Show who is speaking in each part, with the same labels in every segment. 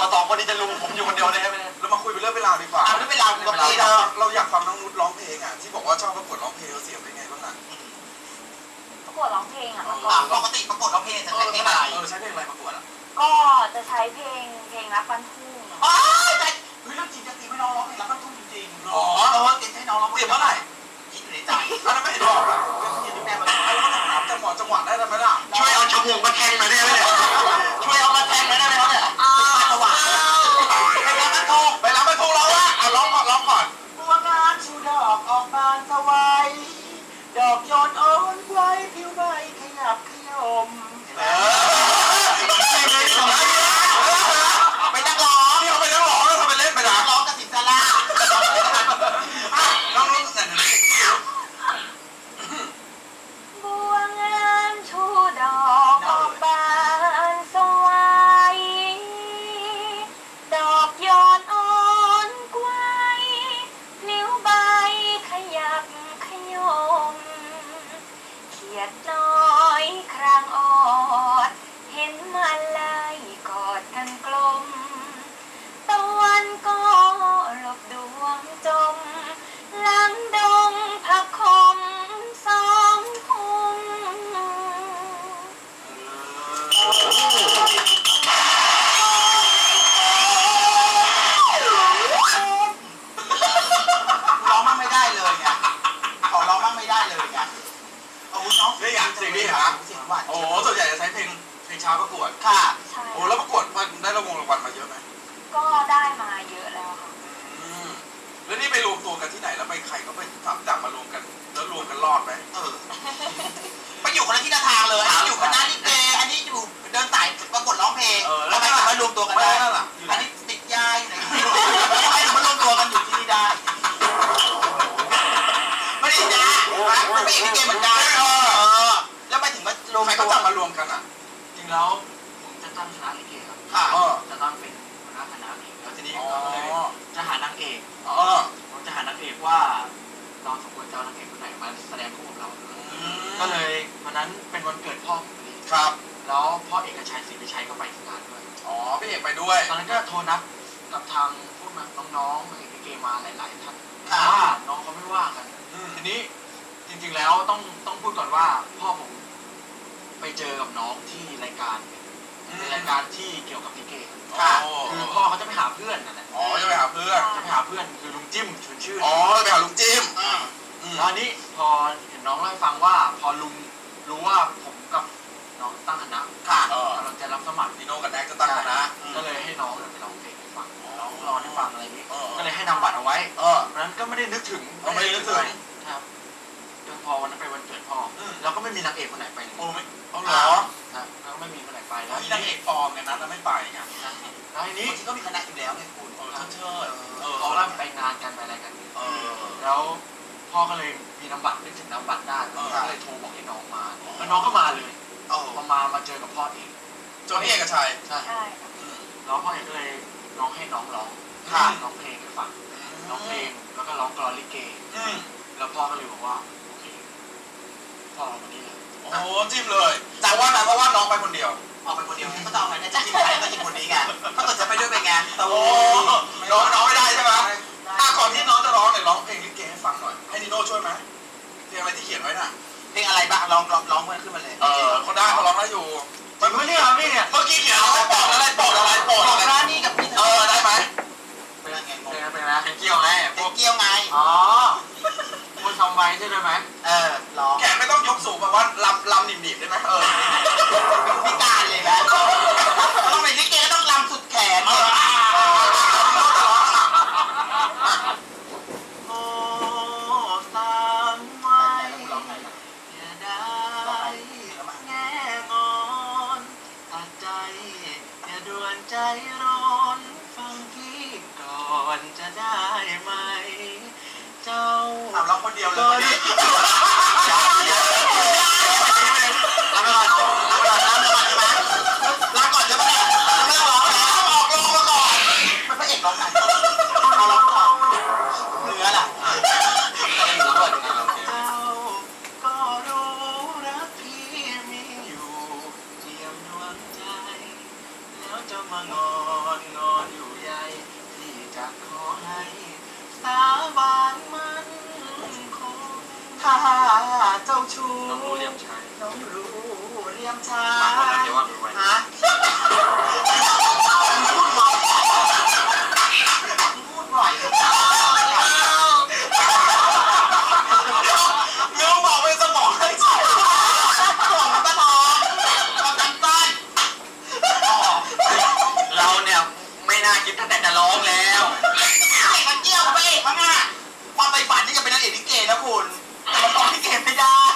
Speaker 1: ต่อสองคนนี้จะลุมผมอยู่คนเดียวเลยใช่ไหมเนี่ย
Speaker 2: เรามาคุยเป็นเรื่องเป็นราวดีกว่า
Speaker 1: เอาเรื่องเป็นราวกับพี่
Speaker 2: เรา
Speaker 1: เนาะ
Speaker 2: เราอยากฟังน้องนุชร้องเพลงอะที่บอกว่าชอบประกวดร้องเพลงเราเสียงเป็นไงบ้างอะ
Speaker 3: ประกวดร้องเพลงอะ
Speaker 2: เออ
Speaker 3: เมื่อก่
Speaker 1: อะ
Speaker 3: อน
Speaker 1: ปกติประกวดร้องเพลงจะใช้เพลงอะไร
Speaker 2: เออใช้เพลงอะไรประกวดอะ
Speaker 3: ก็จะใช้เพลงเพลงรักบ้านทุ่งอะ
Speaker 1: อ๋อใจเฮ้ยเรื่องจริงจะตีไม่น้องร้องเพลงรักบ้านทุ่งจริงๆ
Speaker 2: อ๋อ
Speaker 1: เออเตียให้น้องร้อง
Speaker 2: เสียงเท่าไหร่
Speaker 1: คิดอยู่ในใจ
Speaker 2: อันนั้นไม่เห็นบอกอะ
Speaker 1: คิดอยู่ในใจมัน
Speaker 2: แล้วก็ถามจังหวะจังหวะได้ไหมล่ะ
Speaker 1: ช่วยเอาชมูกมาแทงหน่อยได้ไหมเนี่ยช่วย ที่ไหน
Speaker 2: แล้วไป
Speaker 3: ใครก็
Speaker 1: ไป
Speaker 2: จับจับมารวมกัน แล้วรวมกันรอดไหม
Speaker 1: เออ ไปอยู่คนละที่ละทางเลยอันนี้อยู่คณะลิเกอันนี้อยู่เดินสายประกวดร้องเพลงแล้วทำไมถึงมารวมตัวกัน
Speaker 2: ไม่
Speaker 1: ได้
Speaker 2: ได้นั่นล่ะอยู่ไหน
Speaker 1: อันนี้ติดยาอยู่ไหนทำไมถึงมารวมตัวกันอยู่ที่นี่ได้ไม่ได้ติดยาเป็นพระเอกลิเกเหมือนกันเออแล้วไปถึงมารวม
Speaker 2: ใคร
Speaker 1: ตั
Speaker 2: ก็
Speaker 1: ว
Speaker 2: จับมารวมกันอะ
Speaker 4: จริงแล้วผมจะตั้งคณะลิเกครับ
Speaker 1: ค่ะ
Speaker 2: เออ
Speaker 4: จะตั้งเป็น หัวหน้าคณะเองแล้วทีนี้
Speaker 2: อ๋อ
Speaker 4: ก็เลยจะหานางเอก
Speaker 2: อ๋อ
Speaker 4: ผมจะหานางเอกว่าเราสมควรจะเอานางเอกคนไหนมาแสดงคู่กับเราก็เลยวันนั้นเป็นวันเกิดพ่อผมพอดี
Speaker 2: ครับ
Speaker 4: แล้วพ่อเอกชัยศรีวิชัยก็ไปที่งานด้วย
Speaker 2: อ๋อพี่เอกไปด้วย
Speaker 4: ตอนนั้นก็โทรนัดกับทางพวกน้องๆนางเอกลิเกมาหลายๆท่าน
Speaker 1: ค่ะ
Speaker 4: ว่าน้องเขาไม่ว่างกัน
Speaker 2: อืม
Speaker 4: ทีนี้จริงๆแล้วต้องต้องพูดก่อนว่าพ่อผมไปเจอกับน้องที่รายการ เป็นรายการที่เกี่ยวกับลิเก
Speaker 2: ค่ะ
Speaker 4: คือพ่อเขาจะไปหาเพื่อนนั่นแหละ
Speaker 2: อ๋อจะไปหาเพื่อน
Speaker 4: จะไปหาเพื่อนคือลุงจิ้มชวนชื่น
Speaker 2: อ๋อจะไปหาลุงจิม
Speaker 1: อืม
Speaker 2: อืม
Speaker 4: แล้วอันนี้พอเห็นน้องเล่าให้ฟังว่าพอลุง พ่อก็เลยมีนา
Speaker 2: ม
Speaker 4: บัตรนึกถึงนามบัตรได้
Speaker 2: เออ
Speaker 4: ก็เลยโทรบอกให้น้องมาแล้วน้องก็มาเลย
Speaker 1: โอ้
Speaker 4: พอมามาเจอกับพ่อเอง
Speaker 2: โจนี่เอกชัย
Speaker 4: ใช่
Speaker 3: ใช่ค่ะ
Speaker 2: อืม
Speaker 4: แล้วพ่อเอกก็เลยร้องให้น้องร้อง
Speaker 2: ค่ะ
Speaker 4: ร้องเพลงให้ฟังร้องเพลงแล้วก็ร้องกลอนลิเก
Speaker 2: อืม
Speaker 4: แล้วพ่อก็เลยบอกว่าโอเคพ่อเอามานี่เลย
Speaker 2: โอ้โหจิ้มเลยแต่ว่านะเพราะว่าน้องไปคนเดียว
Speaker 1: ออกไปคนเดียวก็ต้องเอาไปนะจะกินใครก็กินคนนี้ไงถ้าเกิดจะไปด้วยเป็นไง
Speaker 2: โอ้โหน้องน้องไม่ได้ใช่ไหมอะก่อนที่น้องจะร้องเนี่ยร้องเพลงลิเกให้ ฟังหน่อย ให้นิโน่ช่วยไหมเพลงอะไรที่เขียนไว้น่ะ
Speaker 1: เพลงอะไรบ้างร้องร้องร้องเมื่อขึ้นมาเลย
Speaker 2: เออเขาได้เขาร้องได้อยู่
Speaker 4: จริงไหมเนี่ยพี่เนี่ย
Speaker 2: เมื่อกี้เขียนเอาไว้โปรดอะไรโปรดอะไรโปรด
Speaker 1: ของ
Speaker 2: อะไร
Speaker 1: ฮ่า
Speaker 2: เจ้า
Speaker 1: ชู้น้องรู้เรี
Speaker 4: ยมชายน้องรู้เรียมชายบานอาจจะว่านไว้
Speaker 1: ฮดหล่อเรื่อบอกไปสมองให้ใช่สมองตะทองตะตันตัน
Speaker 4: เราเนี่ยไม่น่าคิดแต่จะร้องแล้ว
Speaker 1: ไอ้มันเกี่ยวไปข้งหน้ความไปฝันที่จะเป็นนางเอกลิเกนะคุณ ตอบพี่เขมไม่ได้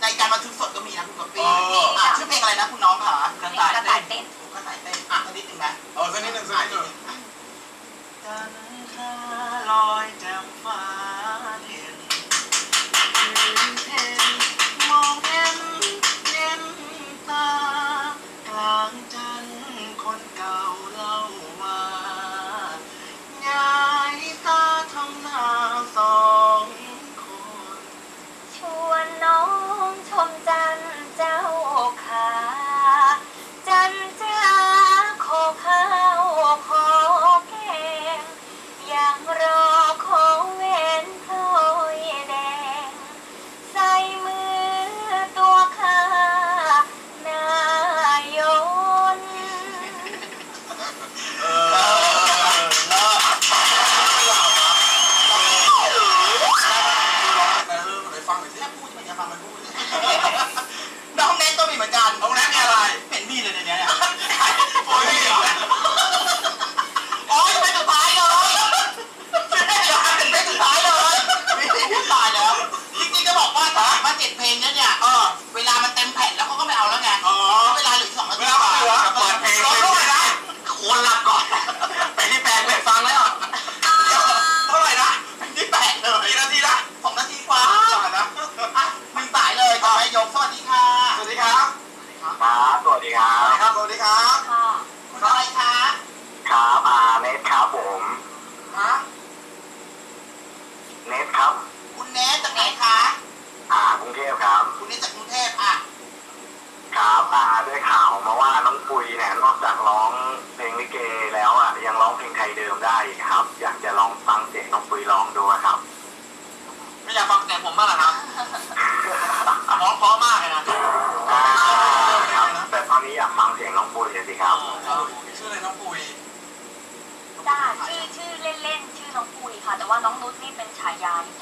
Speaker 1: ใน
Speaker 4: กา
Speaker 1: ร
Speaker 4: ประ
Speaker 2: ชุม
Speaker 1: สดก็มีนะคุณก๊วปีชื่อเพลงอะไรนะคุณน้องค่ะ
Speaker 3: กระต่ายเต้น
Speaker 1: ก
Speaker 4: ระต่าย
Speaker 3: เต้น
Speaker 2: อะสั
Speaker 1: กนิดหนึ่
Speaker 2: งนะ
Speaker 1: เอาสักนิด
Speaker 2: หนึ่
Speaker 1: งสักนิด
Speaker 2: หนึ่
Speaker 1: งกั
Speaker 2: น
Speaker 1: ค่าลอย
Speaker 5: แจ่ม
Speaker 1: ฟ้า
Speaker 5: เด่นถึงเพลง ได้ครับ อยากจะลองฟังเสียงน้องปุยร้องดูครับ
Speaker 4: ไม่อยากฟังเสียงผมมากหรอครับร้องพร้อมมากเลยนะ
Speaker 5: แต่ตอนนี้อยากฟังเสียงน้องปุยเลยสิครับ
Speaker 2: ชื่ออะไรน้องปุย
Speaker 3: จ้าชื่อชื่อเล่นๆชื่อน้องปุยค่ะ แต่ว่าน้องนุชนี่เป็นฉายา
Speaker 2: ที่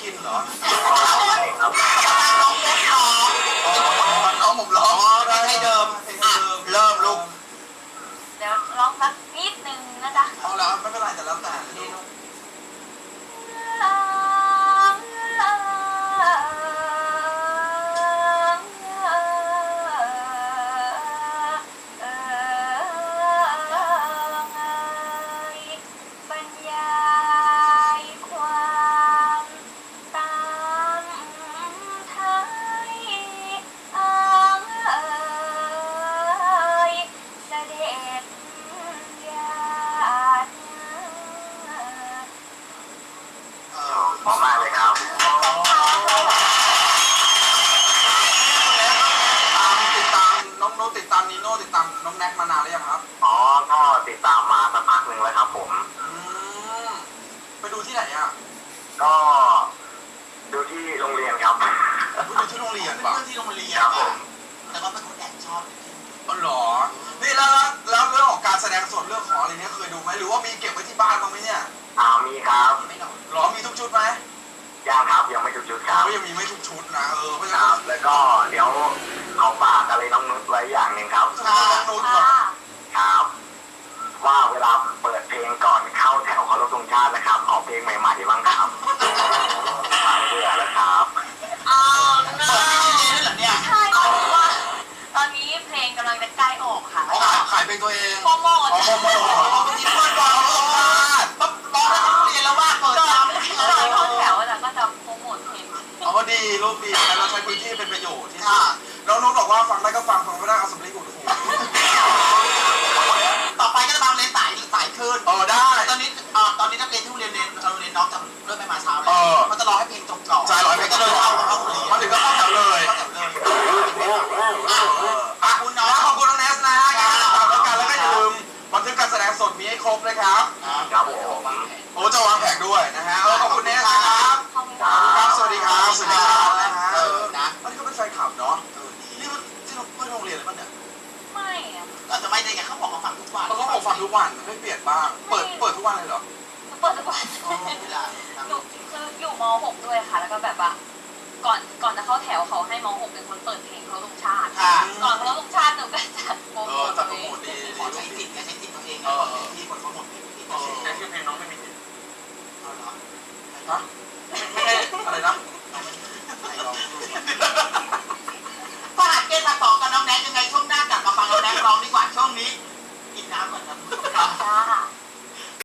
Speaker 2: กิน
Speaker 1: เหรอครั
Speaker 5: บ
Speaker 2: น้องผมร้อ
Speaker 5: งได้ให้เดิ
Speaker 2: ม
Speaker 5: ให้
Speaker 1: เดิมเริ่มลูก
Speaker 3: เดี๋ยวร้องสักนิดนึงนะจ๊ะ
Speaker 2: เอาละไม่เป็นไรแต่แล้วแต่
Speaker 6: นี่ลูก มากๆเลยครับติดตามน้องโนติดตามนีโน่ติดตามน้องแม็กมา
Speaker 5: นา
Speaker 2: นหรือยั
Speaker 5: งครับ อ๋อ ก็
Speaker 1: ติ
Speaker 5: ดตาม
Speaker 1: มา
Speaker 2: สักพักหนึ่งแล้วครับผม
Speaker 5: ไปดูที่ไห
Speaker 1: นอะก็ดูที่โรงเรี
Speaker 2: ยนครับดูที่โรงเรียนป่ะที่โรงเรียนครับผมแต่ว่าเป็นคน
Speaker 1: แอบชอบอ๋อหรอ ยังมีไม่ทุกชุดนะเออเพรครับแล้วก็เดี๋ยวเอาฝา
Speaker 2: กอะ
Speaker 1: ไรน้องนุช
Speaker 5: ไว้อ
Speaker 2: ย่างหนึ่งครับ สถาบันุ
Speaker 1: ชครับ ว่าเวลาเปิ
Speaker 5: ด
Speaker 2: เพล
Speaker 5: งก่อนเข้าแถวเคารพธงชาตินะครั
Speaker 1: บ ออ
Speaker 2: กเพลงให
Speaker 3: ม่
Speaker 2: ๆบ้าง not as
Speaker 1: a. 干
Speaker 3: 得好！